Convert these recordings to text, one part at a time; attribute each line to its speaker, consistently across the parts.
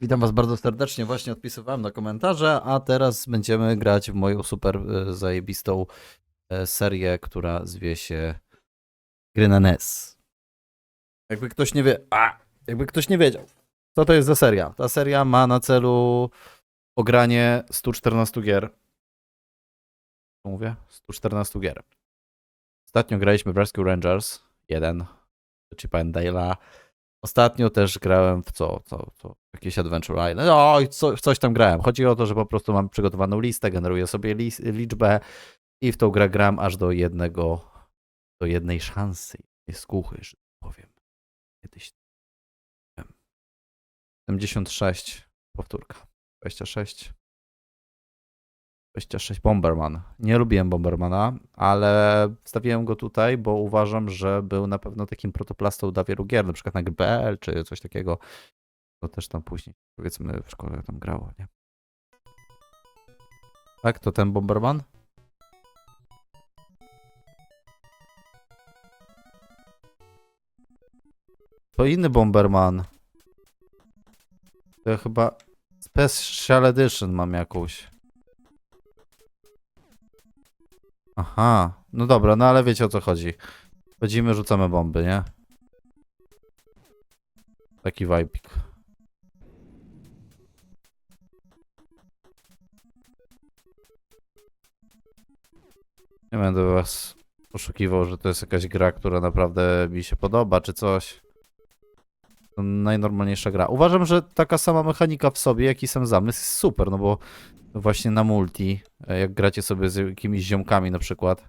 Speaker 1: Witam Was bardzo serdecznie. Właśnie odpisywałem na komentarze, a teraz będziemy grać w moją super e, zajebistą e, serię, która zwie się Gry na NES. Jakby ktoś nie wie, a, jakby ktoś nie wiedział, co to jest za seria. Ta seria ma na celu ogranie 114 gier. Co mówię? 114 gier. Ostatnio graliśmy w Rescue Rangers 1, Chip and. Ostatnio też grałem w co, co, co, jakieś Adventure Island. I co, coś tam grałem. Chodzi o to, że po prostu mam przygotowaną listę, generuję sobie lis, liczbę i w tą grę gram aż do jednego, do jednej szansy. Jest skuchy, że tak powiem. Kiedyś. 76, powtórka. 26. 26 Bomberman. Nie lubiłem Bombermana, ale wstawiłem go tutaj, bo uważam, że był na pewno takim protoplastą dla wielu gier, na przykład na GBL czy coś takiego. To też tam później, powiedzmy, w szkole tam grało, nie? Tak, to ten Bomberman? To inny Bomberman. To ja chyba Special Edition mam jakąś. Aha, no dobra, no ale wiecie o co chodzi. Chodzimy, rzucamy bomby, nie? Taki vibik. Nie będę was poszukiwał, że to jest jakaś gra, która naprawdę mi się podoba, czy coś. To najnormalniejsza gra. Uważam, że taka sama mechanika w sobie, jaki sam zamysł jest super, no bo właśnie na multi, e, jak gracie sobie z jakimiś ziomkami na przykład.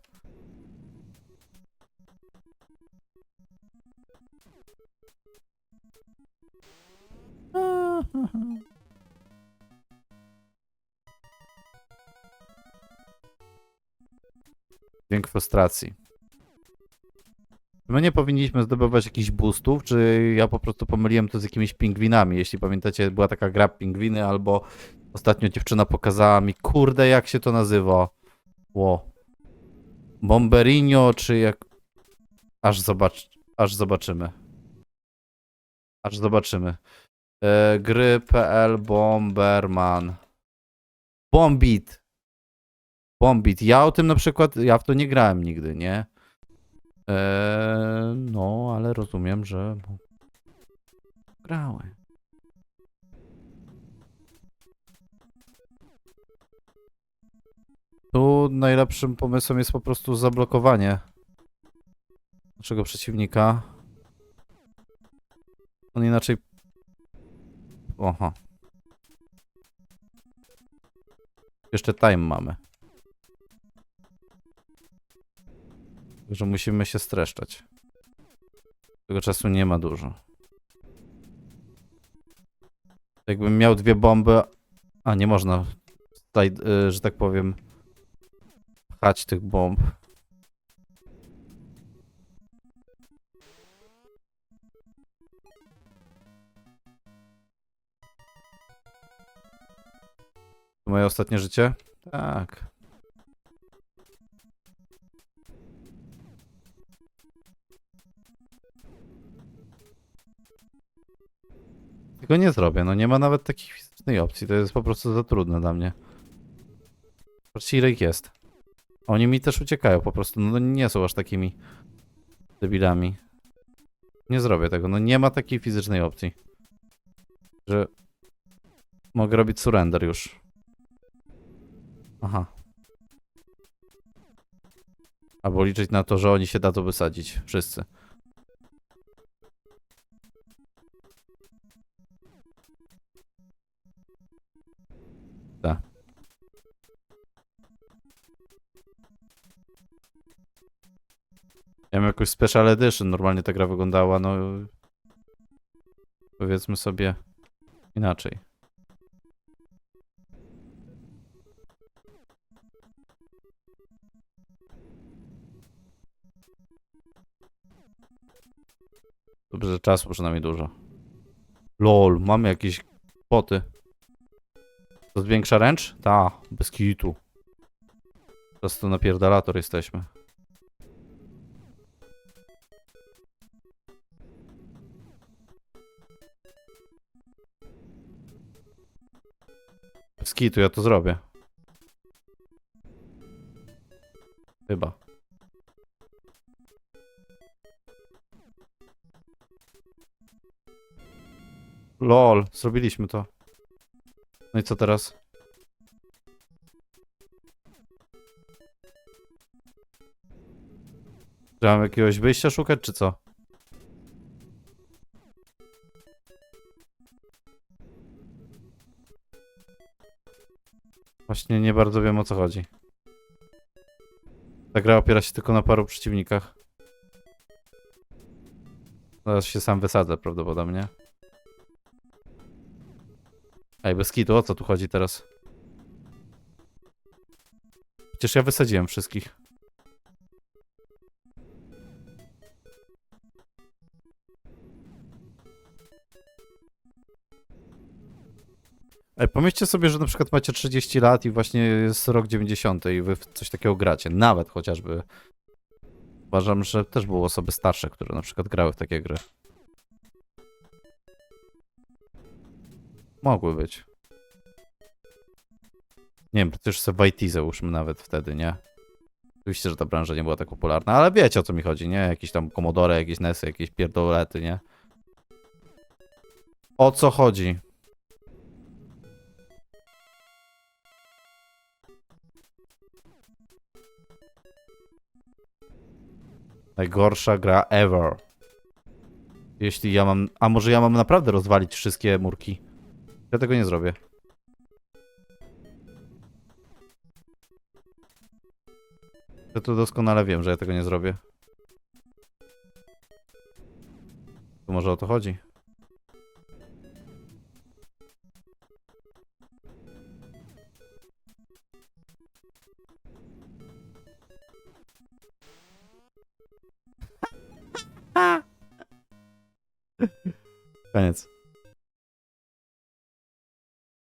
Speaker 1: Dźwięk frustracji. My nie powinniśmy zdobywać jakichś boostów, czy ja po prostu pomyliłem to z jakimiś pingwinami. Jeśli pamiętacie, była taka gra pingwiny, albo ostatnio dziewczyna pokazała mi, kurde, jak się to nazywa. Ło. Bomberinho, czy jak... Aż zobacz... Aż zobaczymy. Aż zobaczymy. E, gry.pl Bomberman. Bombit. Bombit. Ja o tym na przykład, ja w to nie grałem nigdy, nie? Eee, no, ale rozumiem, że grałem. Tu najlepszym pomysłem jest po prostu zablokowanie naszego przeciwnika. On inaczej... Oha. Jeszcze time mamy. Także musimy się streszczać. Tego czasu nie ma dużo. Jakbym miał dwie bomby, a nie można, tutaj, y, że tak powiem, pchać tych bomb. To moje ostatnie życie? Tak. Tego nie zrobię, no nie ma nawet takiej fizycznej opcji, to jest po prostu za trudne dla mnie. Patrzcie ile ich jest. Oni mi też uciekają po prostu, no nie są aż takimi debilami. Nie zrobię tego, no nie ma takiej fizycznej opcji. Że mogę robić surrender już. Aha. Albo liczyć na to, że oni się dadzą wysadzić. Wszyscy. Tak. Ja mam jakąś special edition. Normalnie ta gra wyglądała, no. Powiedzmy sobie inaczej. Dobrze, że czasu przynajmniej dużo. LOL, mamy jakieś poty. To zwiększa ręcz? Ta, bez kitu. Teraz to napierdalator jesteśmy. Skitu, ja to zrobię. Chyba. LOL, zrobiliśmy to. No i co teraz? Mam jakiegoś wyjścia szukać, czy co? Właśnie nie bardzo wiem o co chodzi. Ta gra opiera się tylko na paru przeciwnikach. Zaraz się sam wysadzę prawdopodobnie. Ej, bez kitu, o co tu chodzi teraz? Przecież ja wysadziłem wszystkich. Pomyślcie sobie, że na przykład macie 30 lat i właśnie jest rok 90 i wy coś takiego gracie. Nawet chociażby. Uważam, że też były osoby starsze, które na przykład grały w takie gry. Mogły być. Nie wiem, przecież sobie w IT załóżmy nawet wtedy, nie? Oczywiście, że ta branża nie była tak popularna, ale wiecie o co mi chodzi, nie? Jakieś tam Commodore, jakieś NESy, jakieś pierdolety, nie? O co chodzi? Najgorsza gra ever. Jeśli ja mam. A może ja mam naprawdę rozwalić wszystkie murki? Ja tego nie zrobię. Ja to doskonale wiem, że ja tego nie zrobię. To może o to chodzi.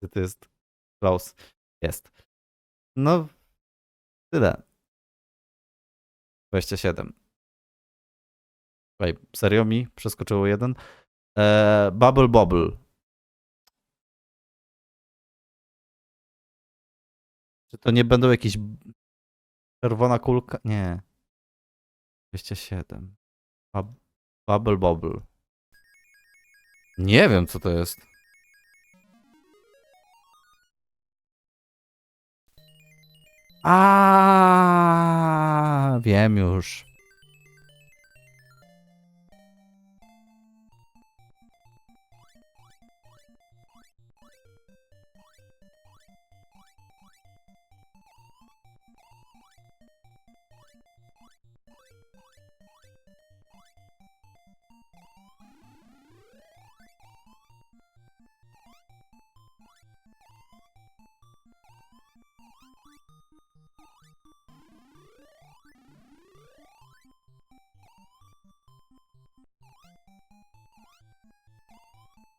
Speaker 1: To jest? Klaus. Jest. No, tyle. 27. Ej, serio mi przeskoczyło jeden? Eee, bubble Bobble. Czy to nie będą jakieś czerwona kulka? Nie. 27. Bub- Bubble Bobble. Nie wiem, co to jest. A, wiem już.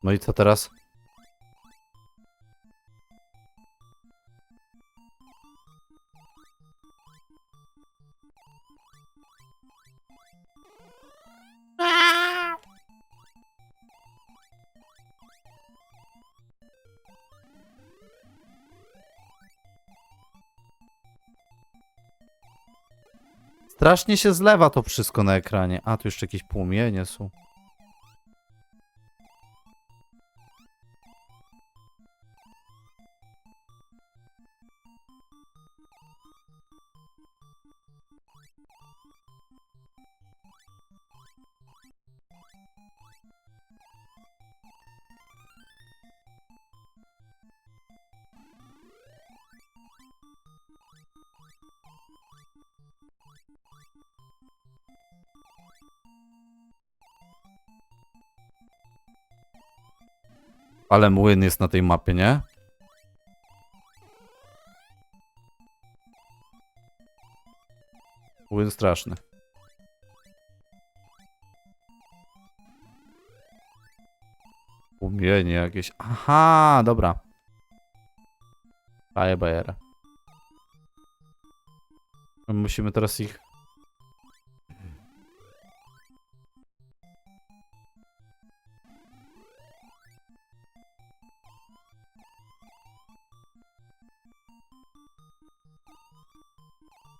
Speaker 1: No i co teraz? Strasznie się zlewa to wszystko na ekranie. A, tu jeszcze jakieś płomienie są. Ale młyn jest na tej mapie, nie? Młyn straszny. Umienie jakieś. Aha, dobra. Daję bajerę. My Musimy teraz ich...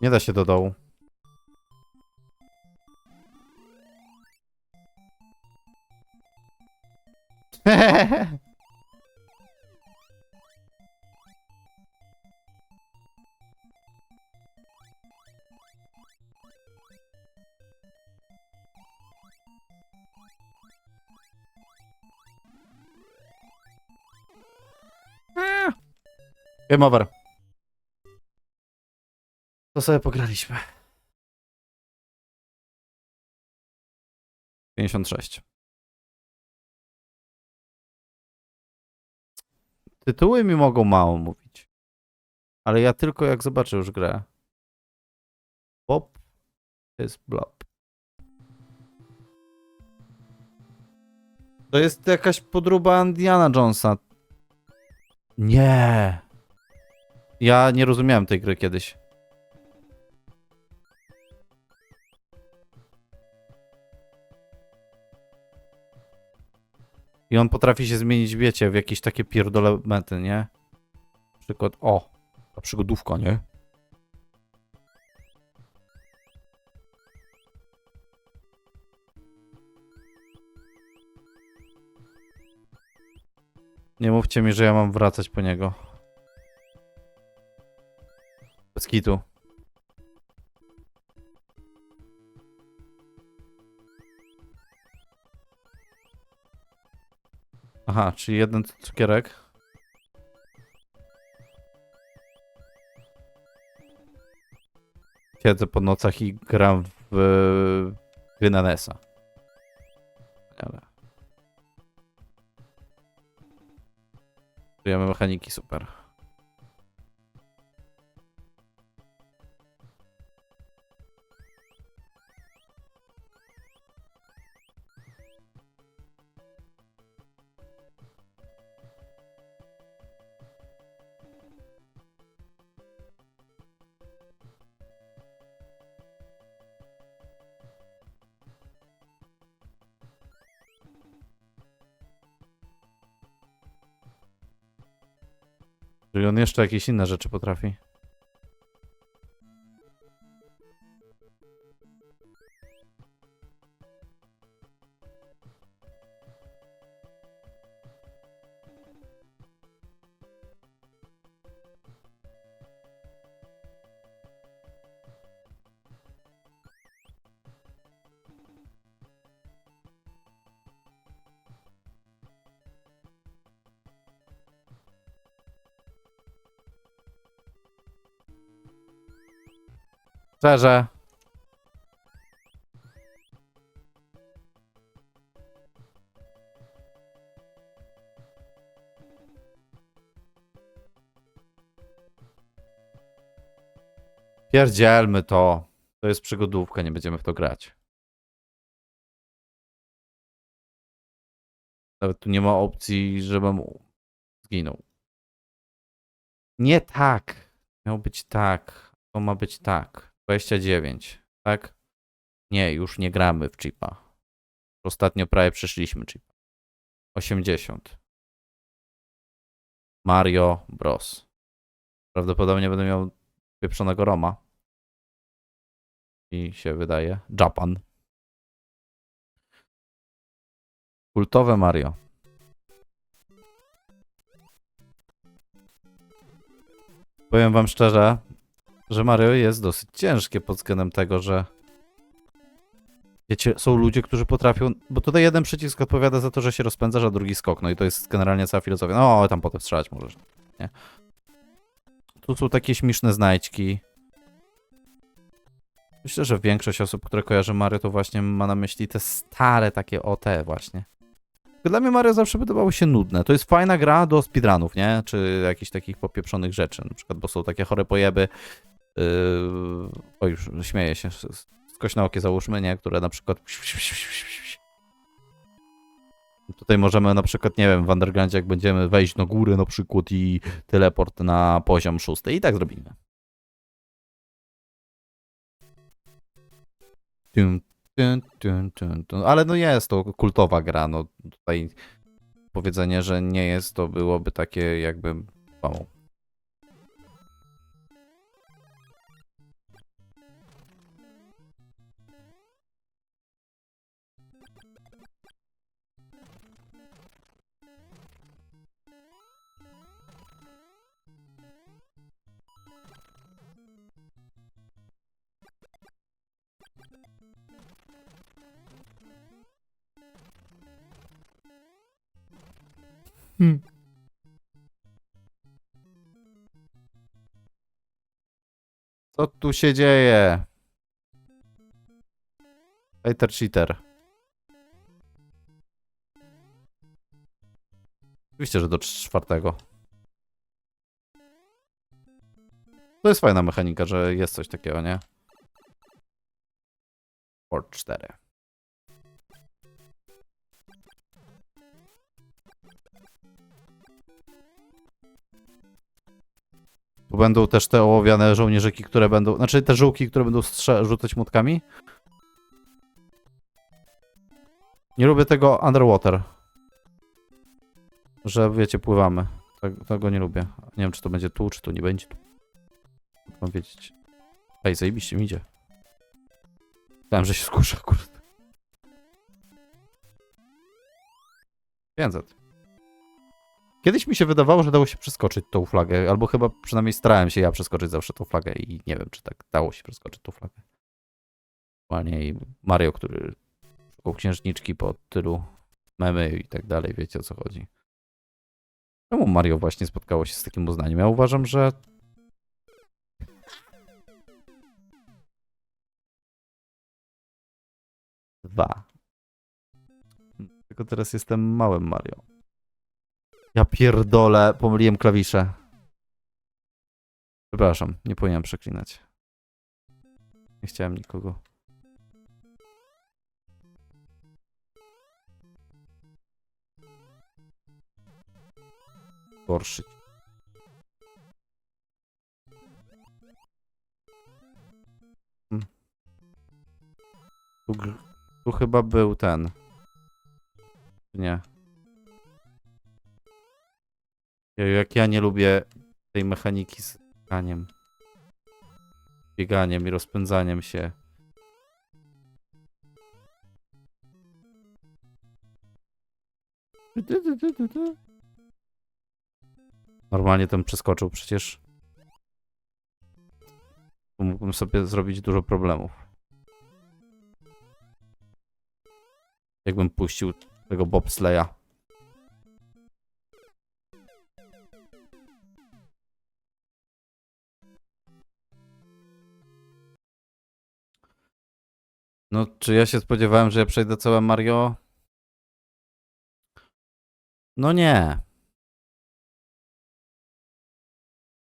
Speaker 1: Nie da się do dołu. Game over. To sobie pograliśmy. 56. Tytuły mi mogą mało mówić. Ale ja tylko jak zobaczę już grę. Pop is blob. To jest jakaś podróba Indiana Jonesa. Nie. Ja nie rozumiałem tej gry kiedyś. I on potrafi się zmienić, wiecie, w jakieś takie pierdole mety, nie? Na przykład, o, ta przygodówka, nie? Nie mówcie mi, że ja mam wracać po niego. Bez kitu. Aha, czyli jeden cukierek. Siedzę po nocach i gram w gry na NES-a. Mechaniki super. Czyli on jeszcze jakieś inne rzeczy potrafi. Szczerze. Pierdzielmy to. To jest przygodówka, nie będziemy w to grać. Nawet tu nie ma opcji, żebym zginął. Nie tak. Miało być tak. To ma być tak. 29, tak? Nie, już nie gramy w chipa. Ostatnio prawie przeszliśmy chipa. 80. Mario Bros. Prawdopodobnie będę miał pieprzonego Roma. I się wydaje. Japan. Kultowe Mario. Powiem wam szczerze, że Mario jest dosyć ciężkie pod względem tego, że wiecie, są ludzie, którzy potrafią, bo tutaj jeden przycisk odpowiada za to, że się rozpędzasz, a drugi skok, no i to jest generalnie cała filozofia. No, tam potem strzelać możesz, nie? Tu są takie śmieszne znajdźki. Myślę, że większość osób, które kojarzy Mario, to właśnie ma na myśli te stare takie OT właśnie. Dla mnie Mario zawsze wydawało się nudne. To jest fajna gra do speedrunów, nie? Czy jakichś takich popieprzonych rzeczy. Na przykład, bo są takie chore pojeby. Yy... O, już śmieję się. Skośne okie załóżmy, nie? Które na przykład... Tutaj możemy na przykład, nie wiem, w Undergroundzie jak będziemy wejść na górę na przykład i teleport na poziom szósty. I tak zrobimy. Tum, tum, tum, tum, tum. Ale no jest to kultowa gra, no tutaj powiedzenie, że nie jest, to byłoby takie jakby mało. Hmm. Co tu się dzieje? Hater cheater. Oczywiście, że do czwartego. To jest fajna mechanika, że jest coś takiego, nie? Port 4. Tu będą też te ołowiane żołnierzyki, które będą. Znaczy te żółki, które będą strze- rzucać młotkami. Nie lubię tego underwater. Że wiecie, pływamy. Tego, tego nie lubię. Nie wiem, czy to będzie tu, czy tu nie będzie tu. Mam wiedzieć. Ej, zajebiście mi idzie. Myślałem, że się skuszę, kurde. 500. Kiedyś mi się wydawało, że dało się przeskoczyć tą flagę, albo chyba przynajmniej starałem się ja przeskoczyć zawsze tą flagę i nie wiem, czy tak dało się przeskoczyć tą flagę. Normalnie i Mario, który szukał księżniczki po tylu memy i tak dalej, wiecie o co chodzi. Czemu Mario właśnie spotkało się z takim uznaniem? Ja uważam, że dwa. Tylko teraz jestem małym Mario. Ja pierdolę, pomyliłem klawisze. Przepraszam, nie powinienem przeklinać. Nie chciałem nikogo. Gorszyć. Hmm. Tu, tu chyba był ten. Nie. Jak ja nie lubię tej mechaniki z bieganiem. Bieganiem i rozpędzaniem się. Normalnie ten przeskoczył przecież. Tu Mógłbym sobie zrobić dużo problemów. Jakbym puścił tego bobsleja. No, czy ja się spodziewałem, że ja przejdę całe Mario? No nie.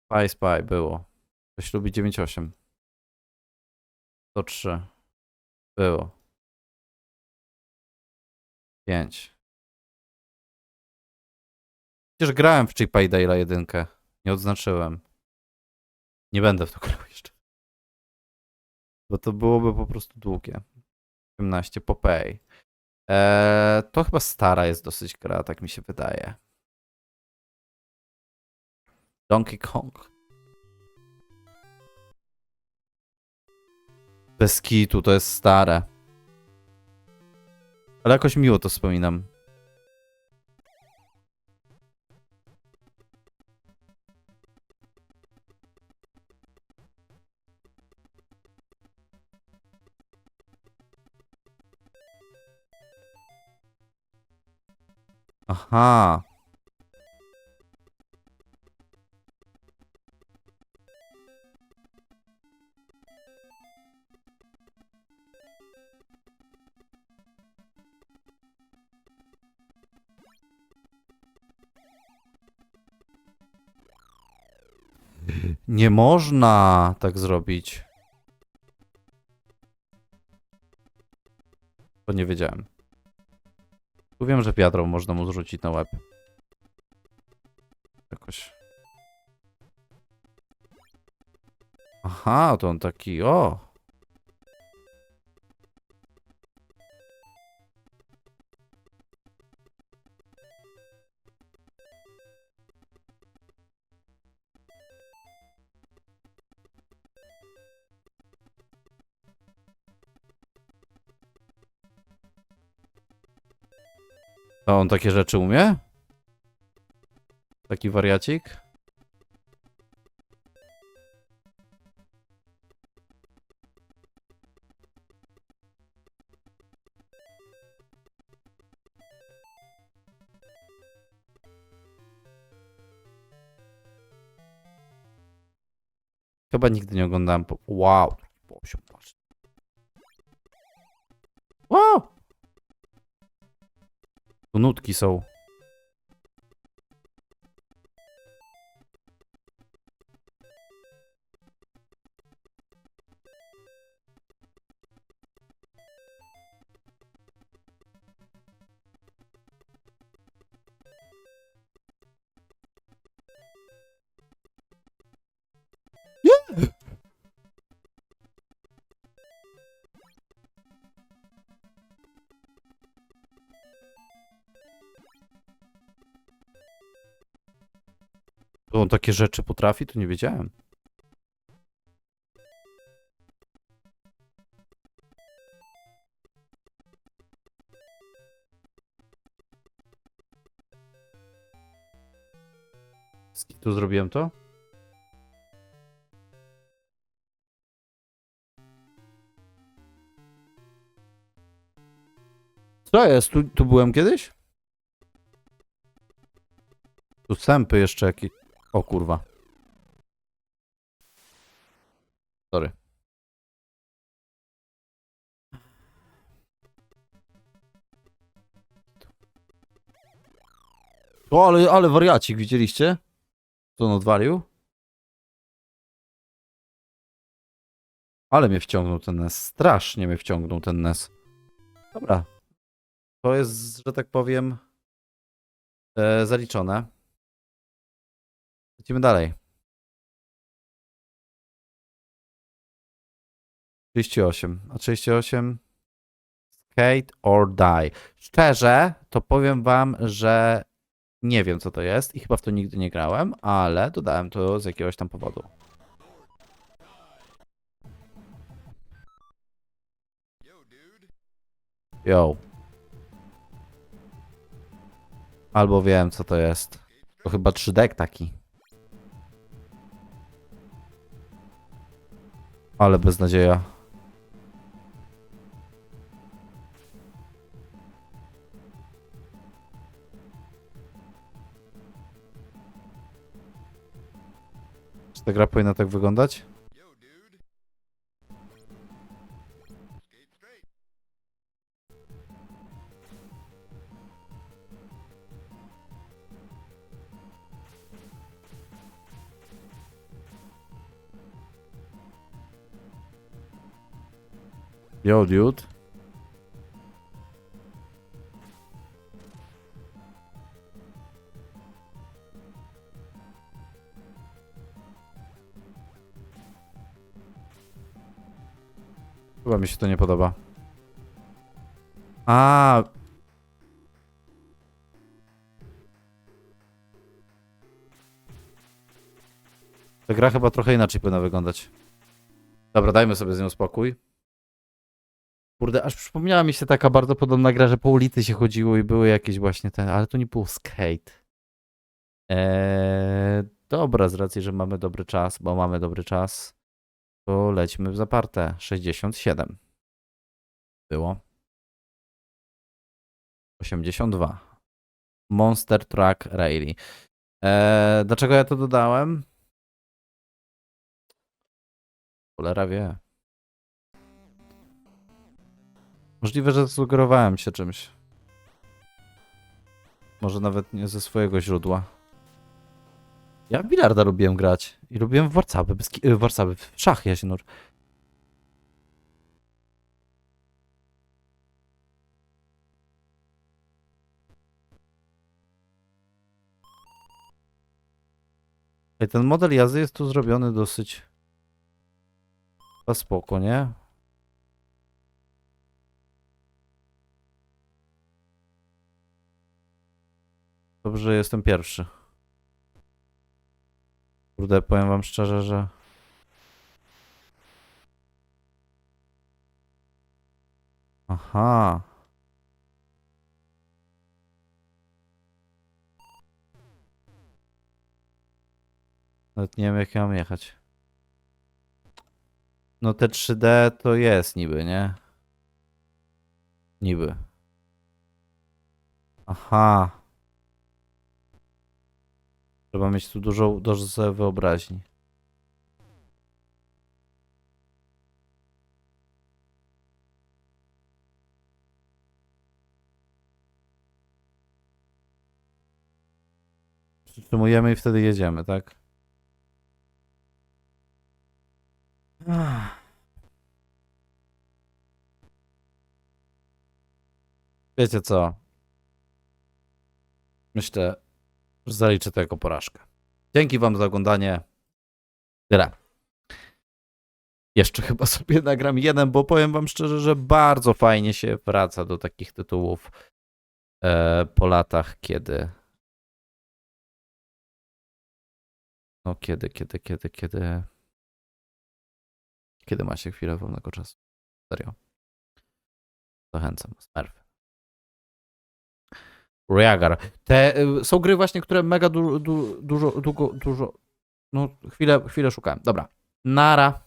Speaker 1: Spy Spy było. Ktoś lubi 9.8. 103. Było. 5. Przecież grałem w Chip Dale'a jedynkę. Nie odznaczyłem. Nie będę w to grał jeszcze. Bo to byłoby po prostu długie. 18 Popeye. Eee, to chyba stara jest dosyć gra, tak mi się wydaje. Donkey Kong. Bez kitu, to jest stare. Ale jakoś miło to wspominam. Aha. Nie można tak zrobić. Bo nie wiedziałem. Wiem, że wiadro można mu zrzucić na łeb. Jakoś. Aha, to on taki, o. To on takie rzeczy umie? Taki wariacik? Chyba nigdy nie oglądałem. Po... Wow. Tu nutki są. To on takie rzeczy potrafi, to nie wiedziałem. Tu zrobiłem to? Co jest? Tu, tu byłem kiedyś? Tu sępy jeszcze jakieś. O kurwa. Sorry. O, ale, ale wariacik, widzieliście? Co on odwalił? Ale mnie wciągnął ten NES. Strasznie mnie wciągnął ten NES. Dobra. To jest, że tak powiem, e, zaliczone. Lecimy dalej. 38. A 38 Skate or Die. Szczerze, to powiem wam, że nie wiem co to jest i chyba w to nigdy nie grałem, ale dodałem to z jakiegoś tam powodu. Yo. Albo wiem co to jest. To chyba 3D taki. Ale beznadzieja. Czy ta gra powinna tak wyglądać? Yo, dude. Chyba mi się to nie podoba. A. Ta gra chyba trochę inaczej powinna wyglądać. Dobra, dajmy sobie z nią spokój. Kurde, aż przypomniała mi się taka bardzo podobna gra, że po ulicy się chodziło i były jakieś właśnie te, ale to nie był skate. Eee, dobra, z racji, że mamy dobry czas, bo mamy dobry czas, to lećmy w zaparte. 67. Było. 82. Monster Truck Rally. Eee, dlaczego ja to dodałem? Cholera wie. Możliwe, że zasugerowałem się czymś. Może nawet nie ze swojego źródła. Ja w bilarda lubiłem grać. I lubiłem w Warcaby, ki- y, w Warcaby, w szachy ja się nur. Ej, ten model jazdy jest tu zrobiony dosyć... Chyba spoko, nie? Dobrze, że jestem pierwszy. Kurde, powiem wam szczerze, że... Aha. Nawet nie wiem, jak ja mam jechać. No te 3D to jest niby, nie? Niby. Aha. Trzeba mieć tu dużo, dużo wyobraźni. Przytrzymujemy i wtedy jedziemy, tak? Wiecie co? Myślę, zaliczę to jako porażkę. Dzięki wam za oglądanie. Tyle. Jeszcze chyba sobie nagram jeden, bo powiem wam szczerze, że bardzo fajnie się wraca do takich tytułów e, po latach, kiedy. No kiedy, kiedy, kiedy, kiedy. Kiedy ma się chwilę wolnego czasu. Serio. Zachęcam. Smurf. Reagar. Te y, są gry właśnie, które mega du, du, dużo, długo, dużo. No, chwilę, chwilę szukałem. Dobra. Nara.